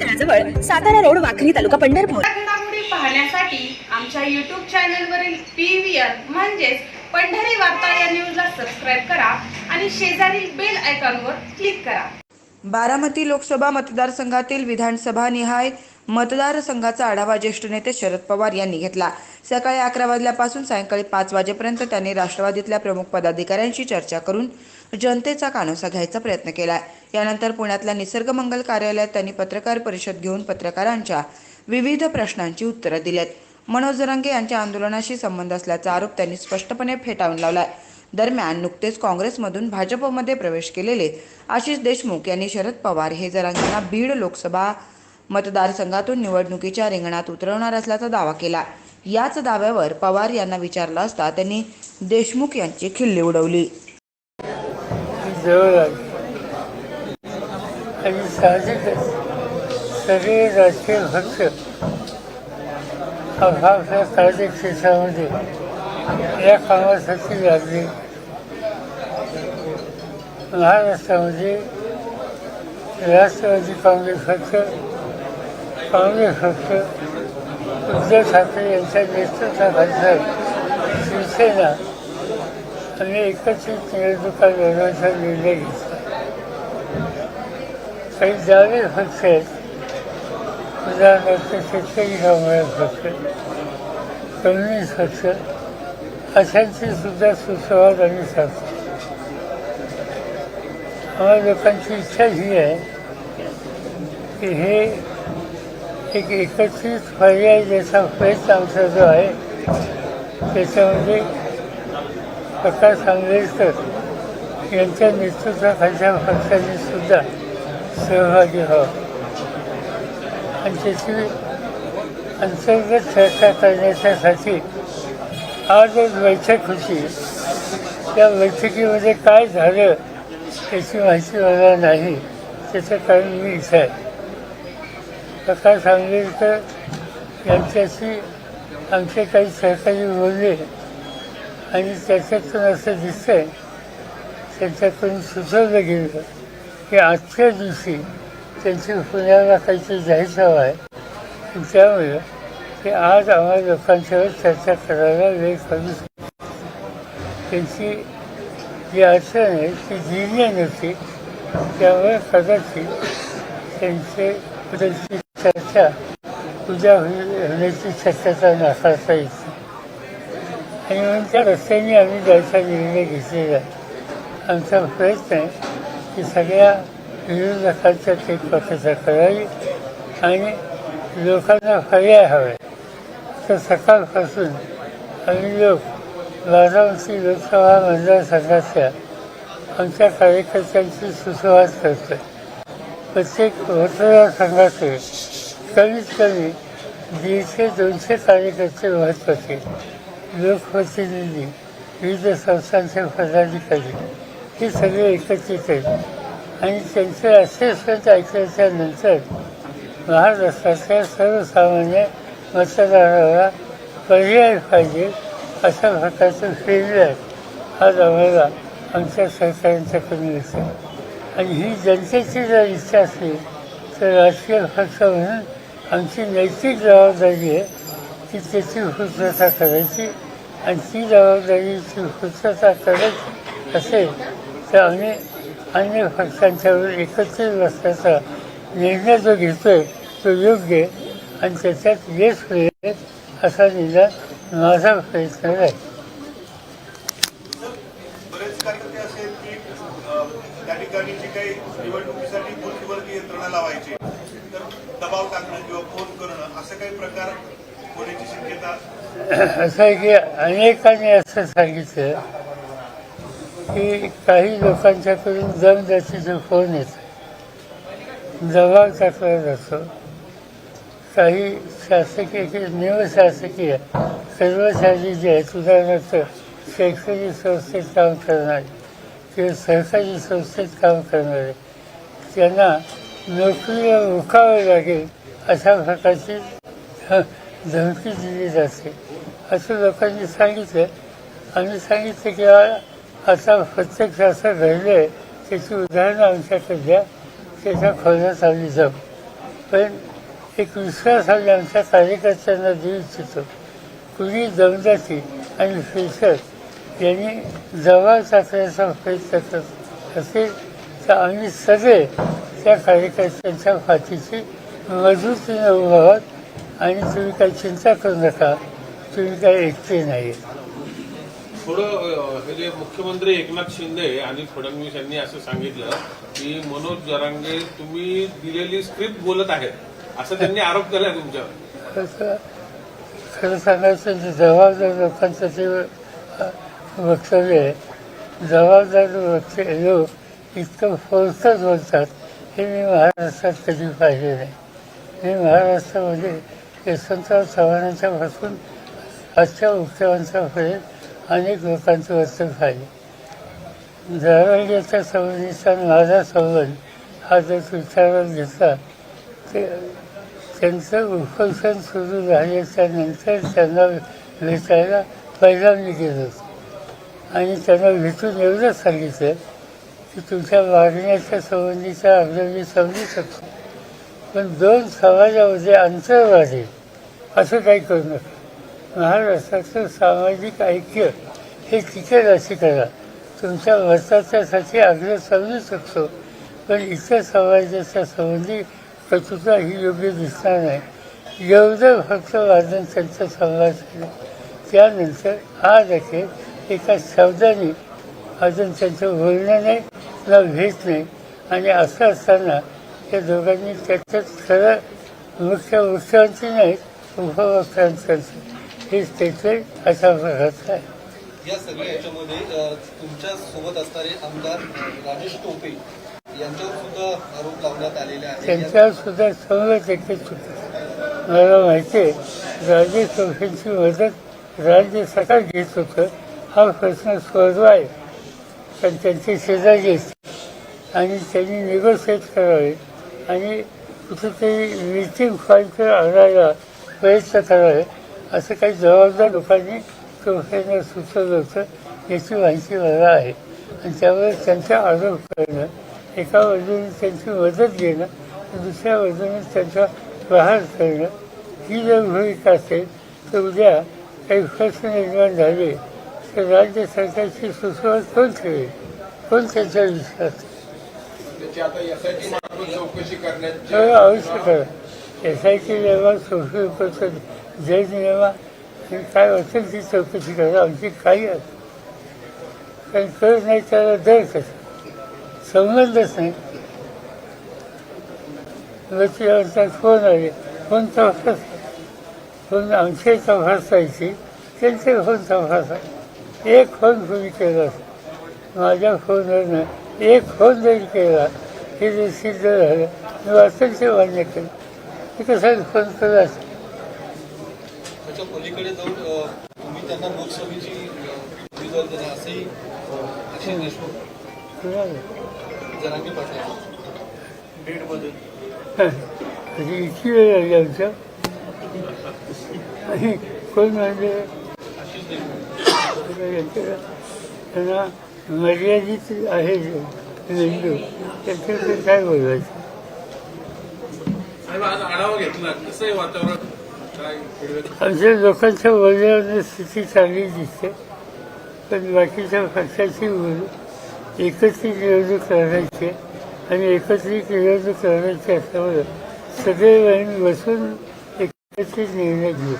तळाजवळ Satara road Wakhari taluka Pandharpur. पाहण्यासाठी आमच्या YouTube चॅनलवरील पी व्ही आर म्हणजेच पंढरी वार्ता या न्यूजला सबस्क्राईब करा आणि शेजारील बेल आयकॉनवर क्लिक करा. बारामती लोकसभा मतदारसंघातील विधानसभा निहाय मतदारसंघाचा आढावा ज्येष्ठ नेते शरद पवार यांनी घेतला. सकाळी अकरा वाजल्यापासून सायंकाळी पाच वाजेपर्यंत त्यांनी राष्ट्रवादीतल्या प्रमुख पदाधिकाऱ्यांशी चर्चा करून जनतेचा कानोसा घ्यायचा प्रयत्न केला. यानंतर पुण्यातल्या निसर्गमंगल कार्यालयात त्यांनी पत्रकार परिषद घेऊन पत्रकारांच्या विविध प्रश्नांची उत्तरं दिलेत. मनोज जरांगे यांच्या आंदोलनाशी संबंध असल्याचा आरोप त्यांनी स्पष्टपणे फेटाळून लावलाय. दरम्यान नुकतेच काँग्रेसमधून भाजपमध्ये प्रवेश केलेले आशिष देशमुख यांनी शरद पवार हे जरांगेंना बीड लोकसभा मतदारसंघातून निवडणुकीच्या रिंगणात उतरवणार असल्याचा दावा केला. याच दाव्यावर पवार यांना विचारला असता त्यांनी देशमुख यांची खिल्ली उडवली. सगळे राजकीय पक्ष आपापल्या कार्यक्षेत्रामध्ये या कामासाठी लागले. महाराष्ट्रामध्ये राष्ट्रवादी काँग्रेस पक्ष स्वामी पक्ष उद्धव ठाकरे यांच्या नेतृत्वाखाली शिवसेना आणि एकत्रित निवडणुका लढवण्याचा निर्णय घेतला. काही जावे पक्ष आहेत उदाहरणार्थ शेतकरी कामगार पक्ष कम्युनिस्ट पक्ष अशांची सुद्धा सुसंवाद आम्ही साधतो. आम्हाला लोकांची इच्छा ही आहे की हे एक एकत्रित पर्याय ज्याचा फेस आमचा जो आहे. त्याच्यामध्ये प्रकाश आंबेडकर यांच्या नेतृत्वाखालच्या पक्षाने सुद्धा सहभागी व्हावं. आणि त्याची अंतर्गत चर्चा करण्याच्यासाठी आज एक बैठक होती. त्या बैठकीमध्ये काय झालं याची माहिती मला नाही. त्याचं कारण मी इथं आहे. प्रकार सांगेल तर यांच्याशी आमचे काही सहकारी बोलले. आणि त्याच्यातून असं दिसतंय त्यांच्याकडून सुचवलं गेलं की आजच्या दिवशी त्यांची पुण्याला काहीतरी जायचं हवं आहे. त्यामुळे ते आज आम्हाला लोकांच्यावर चर्चा करायला वेळ करू शकतो त्यांची जी अडचण आहे ती दिली नव्हती. त्यामुळे कदाचित त्यांचे इच्छा तुझ्या होण्याची शक्यता नाकारता इच्छा आणि म्हणून त्या रस्त्याने आम्ही जायचा निर्णय घेतलेला आहे. आमचा प्रयत्न आहे की सगळ्या विरोधकांच्या ते प्रक्रिया करावी आणि लोकांना पर्याय हवे. तर सकाळपासून आम्ही लोक बारामती लोकसभा मतदारसंघाच्या आमच्या कार्यकर्त्यांची सुसंवाद करतो प्रत्येक मतदारसंघाचे कमीत कमी दीडशे दोनशे कार्यकर्ते महत्त्वाचे लोकप्रतिनिधी विविध संस्थांचे पदाधिकारी हे सगळे एकत्रित आहेत. आणि त्यांचे असेसमेंट ऐकल्याच्यानंतर महाराष्ट्रातल्या सर्वसामान्य मतदाराला पर्याय पाहिजे अशा प्रकारचं फीडबॅक आज आम्हाला आमच्या सरकारांच्याकडून असेल आणि ही जनतेची जर इच्छा असली तर राजकीय पक्ष म्हणून आमची नैतिक जबाबदारी आहे. की त्याची पूर्तता करायची. आणि ती जबाबदारीची पूर्तता करत असेल तर आम्ही अन्य पक्षांच्यावर एकत्रित बसण्याचा निर्णय जो घेतोय तो योग्य आणि त्याच्यात यश होईल असा निर्णय माझा प्रयत्न राहील बरेच कार्यकर्ते असे आहेत की अ, त्या ठिकाणी जे काही निवडणुकीसाठी बुथवरती यंत्रणा लावायची तर दबाव टाकणं किंवा फोन करणं असं काही प्रकार होण्याची शक्यता? असं आहे की अनेकांनी असं सांगितलं की काही लोकांच्याकडून दमदाटीचे फोन येतं. दबाव टाकला जातो काही शासकीय किंवा निमशासकीय कर्मचारी जे आहेत उदाहरणार्थ शैक्षणिक संस्थेत काम करणारे किंवा सरकारी संस्थेत काम करणारे त्यांना नोकरीला रोखावं लागेल अशा प्रकारची धमकी दिली जाते. असं लोकांनी सांगितलं. आम्ही सांगितलं की आता प्रत्यक्ष असं घडलं आहे त्याची उदाहरणं आमच्याकडे द्या. त्याच्या खोल्यात आम्ही जाऊ. पण एक विश्वास आम्ही आमच्या कार्यकर्त्यांना देऊ इच्छितो. कुणी दमदाती आणि फ्रेशर यांनी जवळ टाकण्याचा प्रयत्न करत असेल तर आम्ही सगळे त्या कार्यकर्त्यांच्या पाठीशी मजबूतीने उभा आहोत. आणि तुम्ही काही चिंता करू नका. तुम्ही काही एकटे नाही. थोडं हे जे मुख्यमंत्री एकनाथ शिंदे आणि फडणवीस यांनी असं सांगितलं की मनोज जरांगे तुम्ही दिलेली स्क्रिप्ट बोलत आहेत. असं त्यांनी आरोप केलाय तुमच्यावर. खरं सांगायचं जबाबदार लोकांचं ते वक्तव्य आहे जबाबदार वक्तव्य लोक इतकं फोर्सच बोलतात हे मी महाराष्ट्रात कधी पाहिले नाही. मी महाराष्ट्रामध्ये यशवंतराव चव्हाणांच्या पासून आजच्या उत्सवांच्यापर्यंत अनेक लोकांचं वक्तव्य झाले जरांगेच्या संबंधीचा माझा संबंध हा जर विचारात घेतला ते त्यांचं उपोषण सुरू झाल्याच्यानंतर त्यांना भेटायला पहिला मी गेलो आणि त्यांना भेटून एवढंच सांगितलं की तुमच्या वागण्याच्या संबंधीचा अर्ज मी समजू शकतो. पण दोन समाजामध्ये अंतर वाढेल. असं काही करू नका. महाराष्ट्राचं सामाजिक ऐक्य हे टिकेल असे करा. तुमच्या वर्षाच्यासाठी आग्रह समजू शकतो पण इतर समाजाच्या संबंधी कटुता ही योग्य दिसणार नाही. एवढं फक्त वादन त्यांचा संवाद त्यानंतर आज अखेर एका शब्दाने अजून त्यांचं बोलणं नाही ना भेट नाही. आणि असं असताना या दोघांनी त्याच्यात खरं मुख्य मुख्यमंत्री म्हणजे नाहीत उपमुख्यमंत्र्यांचं हे स्टेटमेंट अशा प्रकारचं आहे या सगळ्या याच्यामध्ये तुमच्यासोबत असणारे आमदार राजेश टोपे यांच्यावर सुद्धा आरोप लावण्यात आलेले आहेत. त्यांच्यावर सुद्धा सगळं टक्के चुकलं मला माहिती आहे राज्य चौकींची मदत राज्य सरकार घेत होतं. हा प्रश्न सोडवा आहे. पण त्यांचे शेजारी असतील आणि त्यांनी निगोशिएट करावे. आणि कुठेतरी मीटिंग फाईलचं आणायला प्रयत्न करावे असं काही जबाबदार लोकांनी चौकींना सुचवलं होतं. याची माहिती मला आहे. आणि त्यामुळे त्यांचा आरोप करणं एका बाजूने त्यांची मदत घेणं दुसऱ्या बाजूने त्यांचा प्रहार करणं ही जर भूमिका असेल तर उद्या काही प्रश्न निर्माण झाले तर राज्य सरकारची सुरुवात कोण ठेवेल कोण त्यांचा विश्वास आवश्यक आहे एस आय टी नियमा सोशल उपचार जैन नियमा काय असेल ती चौकशी करा आमची काही असं कारण कळत नाही त्याला दर कसं संबंधच नाही लक्ष्यावरचा फोन आले फोन तपास फोन आमचे तपासायची त्यांचे फोन तपासा एक फोन तुम्ही केला माझ्या फोनवरनं एक फोन जरी केला हे जे सिद्ध झालं. मी असेल ते मान्य केलं. ते कसं फोन केला असेल त्याच्या पलीकडे जाऊन तुम्ही त्यांना लोकसभेची देणार असंही अ, अक्षय देशमुख कुणाला जरांगे पाटील डेटमध्ये. अशी इतकी वेळ लागली आमच्या. आणि कोण म्हणजे? त्यांना मर्यादित आहे. त्याच्याकडे काय बोलायचं? आज आढावा घेतला. कसं आहे वातावरण? आमच्या लोकांच्या बोलण्यावर स्थिती चांगली दिसते. पण बाकीच्या पक्षाची एकत्रित निवडणूक लढायची आणि एकत्रित निवडणूक लढायची असल्यामुळे सगळे मिळून बसून एकत्रित निर्णय घेऊ.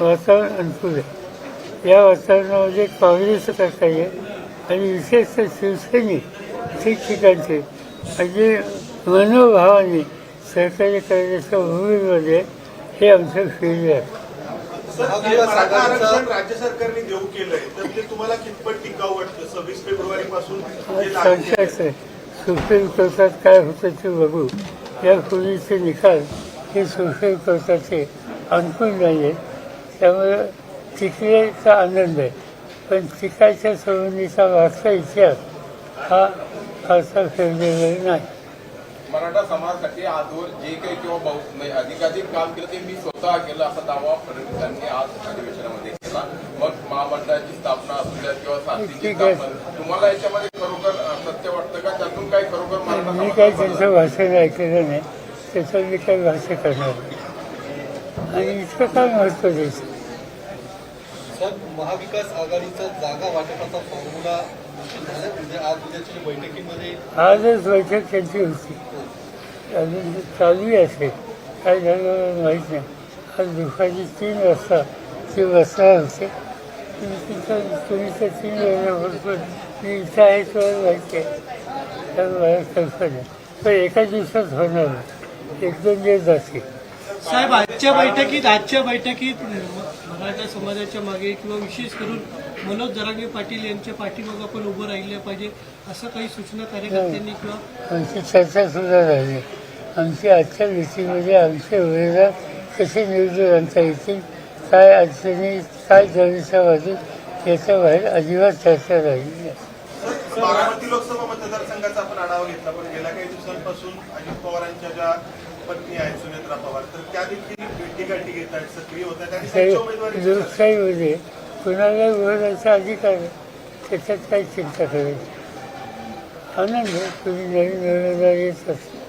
वातावरण अनुकूल आहे. या वातावरणामध्ये काँग्रेस करता येईल आणि विशेषतः शिवसैनिक ठिकठिकाणचे म्हणजे मनोभावाने सहकार्य करण्याच्या भूमीमध्ये हे आमचं फील्ड आहे. महाविकास मराठा आघाडीचा आरक्षण राज्य सरकारने देऊ केलंय तर ते तुम्हाला कितपत टिकाऊ वाटतं? सव्वीस फेब्रुवारी पासून जे लागू केलंय. संशयाचं आहे. सुप्रीम कोर्टात काय होतं ते बघू. यापूर्वीचे निकाल हे सोशल कोर्टाचे अनुकूल नाही आहेत त्यामुळे टिकलेचा आनंद आहे. पण टिकायच्या संबंधीचा वाचता इतिहास हा फारसा फेरलेला नाही. मराठा समाजासाठी आजवर जे काही किंवा बहु- म्हणजे अधिकाधिक काम केलं ते मी स्वतः केलं असा दावा फडणवीसांनी आज अधिवेशनामध्ये केला मग महामंडळाची स्थापना असू द्या किंवा. स्थापना तुम्हाला याच्यामध्ये खरोखर सत्य वाटतं का त्यातून काही खरोखर मराठा मी काही त्यांचं भाषण ऐकलेलं नाही त्याचं मी काही भाष्य करणार नाही. आणि इतकं काय महत्त्व द्यायचं सर महाविकास आघाडीचा जागा वाटपाचा फॉर्म्युला आज आजच बैठक त्यांची होती. अजून चालू असेल काय झालं माहीत नाही. आज दुपारी तीन वाजता ती बसणार होते. तुम्ही तिथं तुम्ही तर तीन वाजल्यापासून मी इथं आहे तुम्हाला माहिती आहे. तर मला कल्पना आहे. पण एका दिवसात होणार. नाही. एक दोन दिवस जातील. साहेब आजच्या बैठकीत आजच्या बैठकीत मराठा समाजाच्या मागे किंवा विशेष करून मनोज जरांगे पाटील यांच्या पाठीमागे आपण उभं राहिलं पाहिजे असं काही सूचना कार्यकर्त्यांनी किंवा आमची चर्चा सुद्धा झाली आमची आजच्या मीटिंगमध्ये आमचे उमेदवार कसे निवडून आणता येतील काय अडचणी काय जमीच्या बाजूत याच्या बाहेर अजिबात चर्चा झाली. बारामती लोकसभा मतदारसंघाचा आपण आढावा घेतला पण गेल्या काही दिवसांपासून अजित पवारांच्या ज्या पत्नी आहेत सुनेत्रा पवार तर त्या देखील भेटीगाठी घेत आहेत सक्रिय होत आहेत आणि त्यांच्या उमेदवारी ते लोकशाहीमध्ये कुणाला बोलायचा अधिकार आहे त्याच्यात काही चिंता करायची आनंद आहे, तुम्ही नवीन उमेदवार येत असता.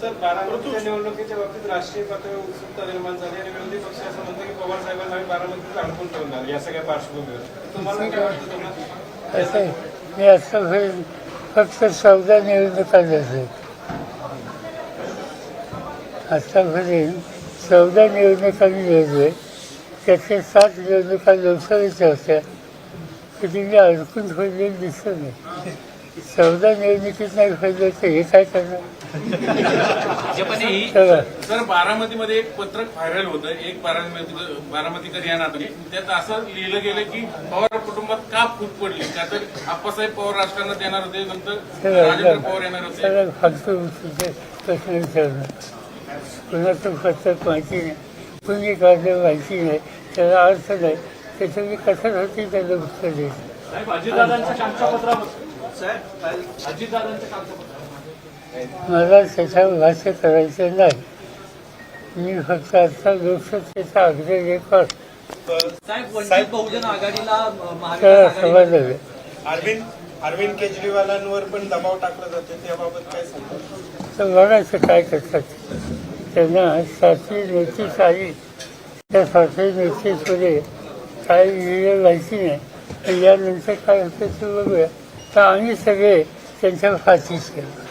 सर बारामतीच्या निवडणुकीच्या बाबतीत राष्ट्रीय पातळीवर उत्सुकता निर्माण झाली आणि विरोधी पक्ष असं म्हणतो की पवार साहेबांना आम्ही बारामतीत अडकून ठेवणार या सगळ्या पार्श्वभूमीवर. तुम्हाला काय वाटतं तुम्हाला? असं मी फक्त चौदा निवडणुका आत्तापर्यंत चौदा निवडणुका मी लढलोय त्यातल्या सात निवडणुका लोकसभेच्या होत्या. कधी मी अडकून ठेवलेली दिसत नाही. चौदा निवडणुकीत नाही फैलं तर हे काय करणार? सर बारामतीमध्ये एक पत्रक व्हायरल होतं. एक बारामती बारामतीकर या नात्याने त्यात असं लिहिलं गेलं की पवार कुटुंबात का फूट पडली? का तर आप्पासाहेब पवार राष्ट्रांना येणार होते नंतर राजेंद्र पवार येणार होते. प्रश्न विचारणार. कुणाचं पत्रक माहिती नाही. कुणी काढलं माहिती नाही. त्याला अर्थ नाही. त्याचं मी कशासाठी त्याला उत्तर कागदपत्रामध्ये मला त्याच्यावर भाष्य करायचं नाही. मी फक्त आता लोकसत्तेचा आग्रह रेकॉर्ड साहेब बहुजन आघाडीला त्याला आघाडी समजलं अरविंद अरविंद केजरीवालांवर पण दबाव टाकला जातो. त्याबाबत काय सांगतो? तर बघायचं काय करतात? त्यांना सातवी नोटीस आली त्या सातवी नोटीसमध्ये काय लिहिलं माहिती नाही. पण यानंतर काय होतं ते बघूया. तर आम्ही सगळे त्यांच्या फाशीस केलं.